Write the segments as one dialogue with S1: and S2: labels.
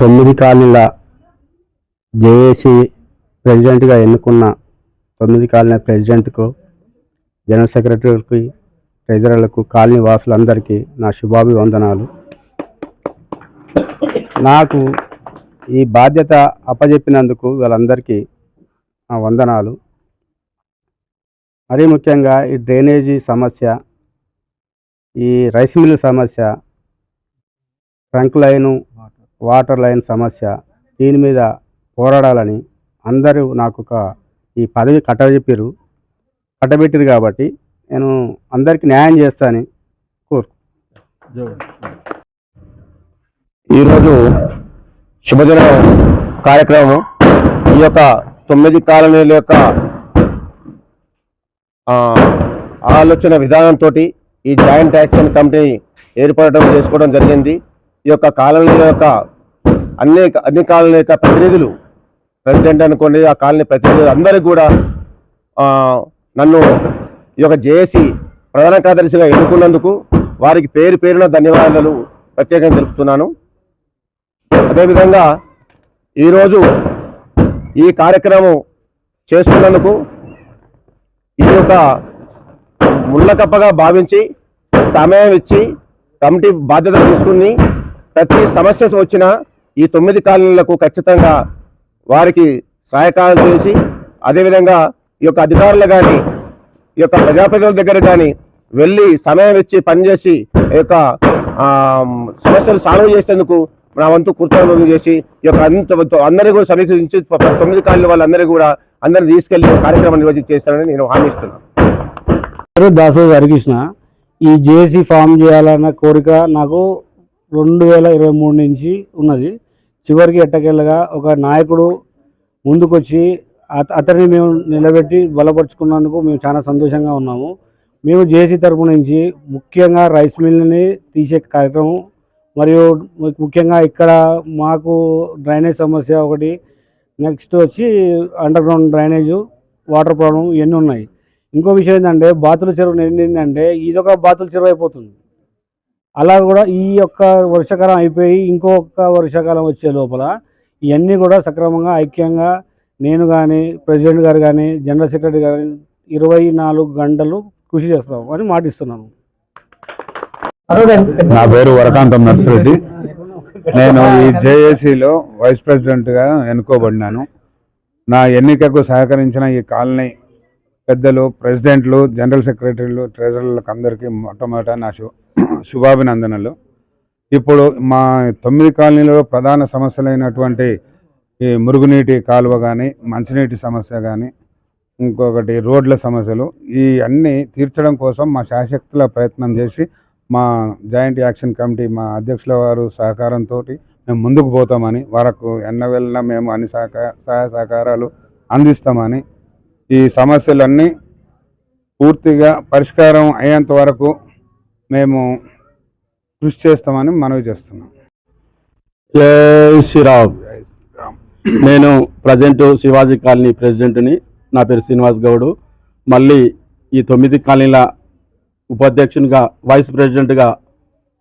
S1: తొమ్మిది కాలనీల జేఏసీ ప్రెసిడెంట్గా ఎన్నుకున్న తొమ్మిది కాలనీ ప్రెసిడెంట్కు జనరల్ సెక్రటరీకి ట్రెజరర్లకు కాలనీ వాసులందరికీ నా శుభాభివందనాలు. నాకు ఈ బాధ్యత అప్పజెప్పినందుకు వీళ్ళందరికీ నా వందనాలు. మరీ ముఖ్యంగా ఈ డ్రైనేజీ సమస్య ఈ రైస్ మిల్ సమస్య ట్రంక్ లైను వాటర్ లైన్ సమస్య దీని మీద పోరాడాలని అందరూ నాకు ఒక ఈ పదవి కట్టజెప్పారు కట్టబెట్టారు కాబట్టి నేను అందరికీ న్యాయం చేస్తానని కోరు
S2: ఈరోజు శుభదిన కార్యక్రమం. ఈ యొక్క తొమ్మిది కాలనీల యొక్క ఆలోచన విధానంతో ఈ జాయింట్ యాక్షన్ కమిటీ ఏర్పడటం చేసుకోవడం జరిగింది. ఈ యొక్క కాలనీ యొక్క అన్ని అన్ని కాలనీ యొక్క ప్రతినిధులు ప్రెసిడెంట్ అనుకోండి ఆ కాలనీ ప్రతినిధులు అందరికీ కూడా నన్ను ఈ యొక్క జేఏసీ ప్రధాన కార్యదర్శిగా ఎన్నుకున్నందుకు వారికి పేరు పేరున ధన్యవాదాలు ప్రత్యేకంగా తెలుపుతున్నాను. అదేవిధంగా ఈరోజు ఈ కార్యక్రమం చేస్తున్నందుకు ఇది ఒక ముళ్ళకప్పగా భావించి సమయం ఇచ్చి కమిటీ బాధ్యత తీసుకుని ప్రతి సమస్య వచ్చినా ఈ తొమ్మిది కాలనీలకు ఖచ్చితంగా వారికి సహాయకారం చేసి అదేవిధంగా ఈ యొక్క అధికారులు కానీ ఈ యొక్క ప్రజాప్రతినిధుల దగ్గర కానీ వెళ్ళి సమయం ఇచ్చి పనిచేసి ఈ యొక్క సమస్యలు సాల్వ్ చేసేందుకు నా వంతు కృతజ్ఞతలు చేసి ఈ యొక్క అంత అందరినీ కూడా సమీక్షించి తొమ్మిది కాలనీ వాళ్ళందరూ కూడా అందరిని తీసుకెళ్ళి కార్యక్రమం నిర్వహించి చేస్తానని నేను హామీస్తున్నాను ఇస్తున్నాను.
S1: పేరు హరికృష్ణ ఈ జేసీ ఫామ్ చేయాలన్న కోరిక నాకు రెండు వేల ఇరవై మూడు నుంచి ఉన్నది. చివరికి ఎట్టకెళ్ళగా ఒక నాయకుడు ముందుకొచ్చి అత- అతన్ని మేము నిలబెట్టి బలపరుచుకున్నందుకు మేము చాలా సంతోషంగా ఉన్నాము. మేము జేసీ తరపు నుంచి ముఖ్యంగా రైస్ మిల్ని తీసే కార్యక్రమం మరియు ముఖ్యంగా ఇక్కడ మాకు డ్రైనేజ్ సమస్య ఒకటి నెక్స్ట్ వచ్చి underground drainage water problem ఇవన్నీ ఉన్నాయి. ఇంకో విషయం ఏంటంటే బాతుల చెరువు నిండిందంటే ఇదొక బాతుల చెరువు అయిపోతుంది. అలా కూడా ఈ యొక్క వర్షాకాలం అయిపోయి ఇంకొక వర్షాకాలం వచ్చే లోపల ఇవన్నీ కూడా సక్రమంగా ఐక్యంగా నేను కానీ ప్రెసిడెంట్ గారు కానీ జనరల్ సెక్రటరీ గారు ఇరవై నాలుగు గంటలు కృషి చేస్తాం అని మాటిస్తున్నాను.
S3: నా పేరు వరకాంతం నర్సిరెడ్డి. నేను ఈ జేఏసీలో వైస్ ప్రెసిడెంట్గా ఎన్నుకోబడినాను. నా ఎన్నికకు సహకరించిన ఈ కాలనీ పెద్దలు ప్రెసిడెంట్లు జనరల్ సెక్రటరీలు ట్రెజరర్లకు అందరికీ మొట్టమొదట నా శుభాభినందనలు. ఇప్పుడు మా తొమ్మిది కాలనీలో ప్రధాన సమస్యలైనటువంటి ఈ మురుగునీటి కాలువ కానీ మంచినీటి సమస్య కానీ ఇంకొకటి రోడ్ల సమస్యలు ఈ అన్నీ తీర్చడం కోసం మా శాశక్తుల ప్రయత్నం చేసి మా జాయింట్ యాక్షన్ కమిటీ మా అధ్యక్షుల వారు సహకారంతో మేము ముందుకు పోతామని వరకు ఎన్న వెళ్ళినా మేము అన్ని సహకార సహాయ సహకారాలు అందిస్తామని ఈ సమస్యలన్నీ పూర్తిగా పరిష్కారం అయ్యేంత వరకు మేము కృషి చేస్తామని మనవి చేస్తున్నాం.
S4: జై శ్రీరామ్. నేను ప్రజెంట్ శివాజీ కాలనీ ప్రెసిడెంట్ని నా పేరు శ్రీనివాస్ గౌడు. మళ్ళీ ఈ తొమ్మిది కాలనీల ఉపాధ్యక్షునిగా వైస్ ప్రెసిడెంట్గా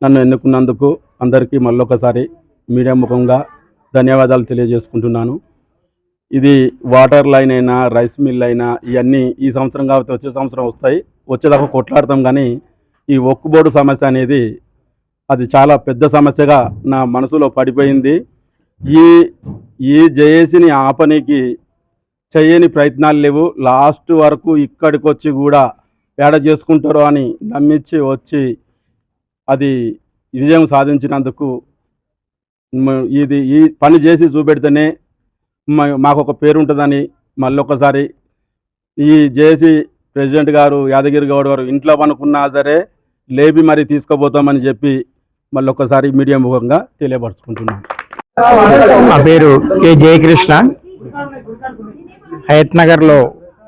S4: నన్ను ఎన్నుకున్నందుకు అందరికీ మళ్ళొకసారి మీడియా ముఖంగా ధన్యవాదాలు తెలియజేసుకుంటున్నాను. ఇది వాటర్ లైన్ అయినా రైస్ మిల్ అయినా ఇవన్నీ ఈ సంవత్సరం కాబట్టి వచ్చే సంవత్సరం వస్తాయి. వచ్చేదాకా కొట్లాడతాం కానీ ఈ ఒక్కుబోడు సమస్య అనేది అది చాలా పెద్ద సమస్యగా నా మనసులో పడిపోయింది. ఈ ఈ జేఏసీని ఆపనికి చేయని ప్రయత్నాలు లేవు. లాస్ట్ వరకు ఇక్కడికి వచ్చి కూడా ఏడ చేసుకుంటారో అని నమ్మించి వచ్చి అది విజయం సాధించినందుకు ఇది ఈ పని చేసి చూపెడితేనే మాకు ఒక పేరు ఉంటుందని మళ్ళీ ఒకసారి ఈ జేసీ ప్రెసిడెంట్ గారు యాదగిరి గౌడ్ గారు ఇంట్లో పనుకున్నా సరే లేపి మరి తీసుకుపోతామని చెప్పి మళ్ళీ ఒకసారి మీడియా ముఖంగా తెలియపరచుకుంటున్నాను.
S5: నా పేరు కె జయకృష్ణ. హయత్ నగర్లో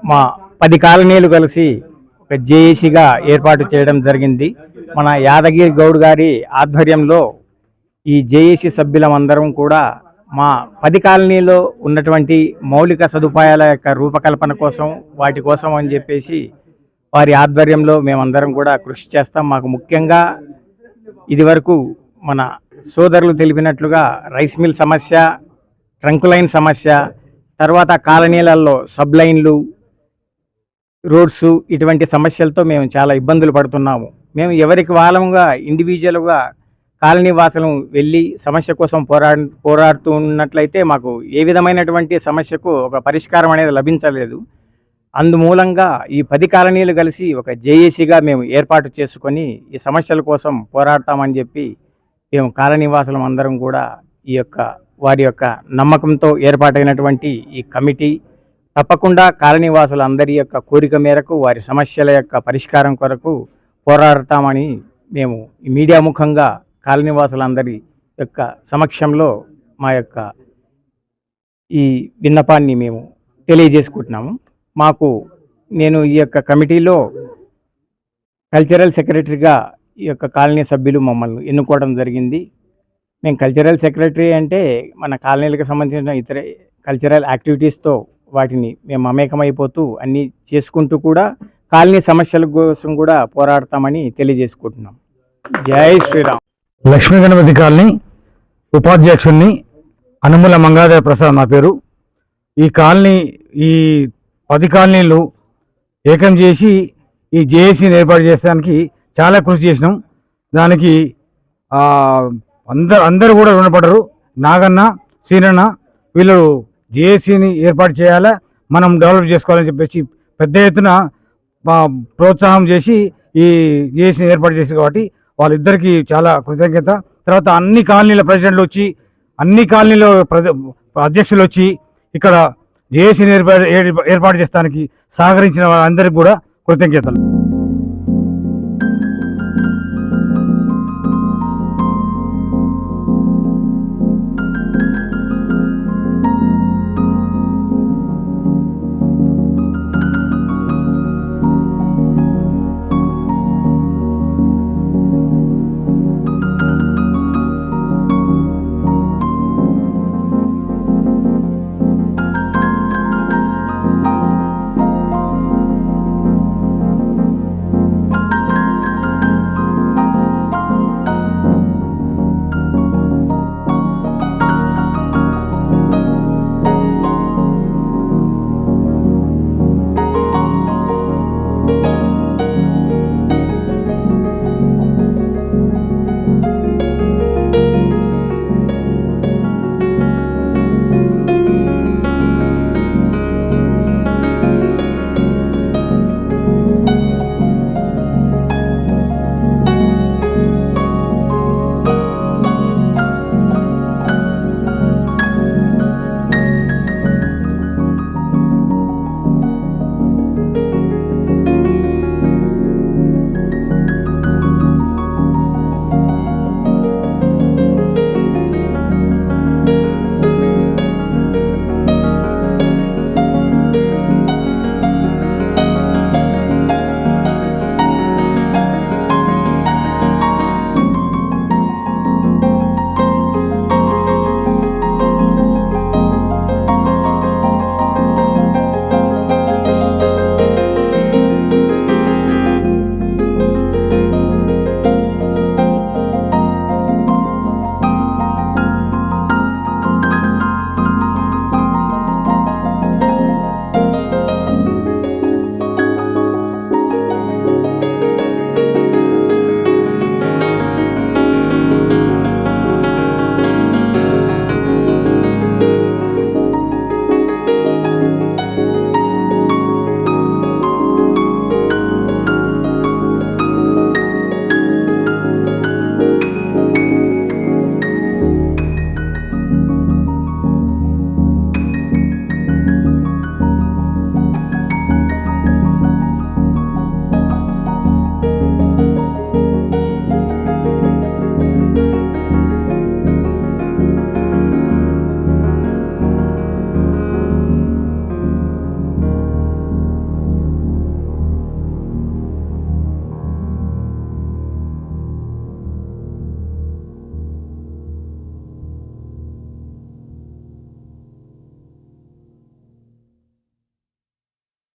S5: మా పది కాలనీలు కలిసి ఒక జేఏసీగా ఏర్పాటు చేయడం జరిగింది. మన యాదగిరి గౌడ్ గారి ఆధ్వర్యంలో ఈ జేఏసీ సభ్యులమందరం కూడా మా పది కాలనీలో ఉన్నటువంటి మౌలిక సదుపాయాల యొక్క రూపకల్పన కోసం వాటి కోసం అని చెప్పేసి వారి ఆధ్వర్యంలో మేమందరం కూడా కృషి చేస్తాం. మాకు ముఖ్యంగా ఇదివరకు మన సోదరులు తెలిపినట్లుగా రైస్ మిల్ సమస్య ట్రంక్ లైన్ సమస్య తర్వాత కాలనీలలో సబ్ లైన్లు రోడ్స్ ఇటువంటి సమస్యలతో మేము చాలా ఇబ్బందులు పడుతున్నాము. మేము ఎవరికి వాళ్ళముగా ఇండివిజువల్గా కాలనీ వాసులు వెళ్ళి సమస్య కోసం పోరా పోరాడుతున్నట్లయితే మాకు ఏ విధమైనటువంటి సమస్యకు ఒక పరిష్కారం అనేది లభించలేదు. అందుమూలంగా ఈ పది కాలనీలు కలిసి ఒక జేఏసీగా మేము ఏర్పాటు చేసుకొని ఈ సమస్యల కోసం పోరాడతామని చెప్పి మేము కాలనీవాసులం అందరం కూడా ఈ యొక్క వారి యొక్క నమ్మకంతో ఏర్పాటైనటువంటి ఈ కమిటీ తప్పకుండా కాలనీవాసులందరి యొక్క కోరిక మేరకు వారి సమస్యల యొక్క పరిష్కారం కొరకు పోరాడతామని మేము మీడియా ముఖంగా కాలనీవాసులందరి యొక్క సమక్షంలో మా యొక్క ఈ విన్నపాన్ని మేము తెలియజేసుకుంటున్నాము. మాకు నేను ఈ యొక్క కమిటీలో కల్చరల్ సెక్రటరీగా ఈ యొక్క కాలనీ సభ్యులు మమ్మల్ని ఎన్నుకోవడం జరిగింది. మేము కల్చరల్ సెక్రటరీ అంటే మన కాలనీలకు సంబంధించిన ఇతర కల్చరల్ యాక్టివిటీస్తో వాటిని మేము మమేకమైపోతూ అన్నీ చేసుకుంటూ కూడా కాలనీ సమస్యల కోసం కూడా పోరాడతామని తెలియజేసుకుంటున్నాం. జై శ్రీరామ్.
S6: లక్ష్మీ గణపతి కాలనీ ఉపాధ్యక్షుడిని అనుముల మంగాధర ప్రసాద్ నా పేరు. ఈ కాలనీ ఈ పది కాలనీలు ఏకం చేసి ఈ జేఏసీని ఏర్పాటు చేయడానికి చాలా కృషి చేసినాం. దానికి అందరు అందరు కూడా రుణపడరు. నాగన్న సీనన్న వీళ్ళు జేఏసీని ఏర్పాటు చేయాలా మనం డెవలప్ చేసుకోవాలని చెప్పేసి పెద్ద ఎత్తున ప్రోత్సాహం చేసి ఈ జేఏసీని ఏర్పాటు చేసి కాబట్టి వాళ్ళిద్దరికీ చాలా కృతజ్ఞత. తర్వాత అన్ని కాలనీల ప్రెసిడెంట్లు వచ్చి అన్ని కాలనీలో ప్ర అధ్యక్షులు వచ్చి ఇక్కడ జేఏసీని ఏర్పాటు ఏర్పాటు చేస్తానికి సహకరించిన వారందరికీ కూడా కృతజ్ఞతలు.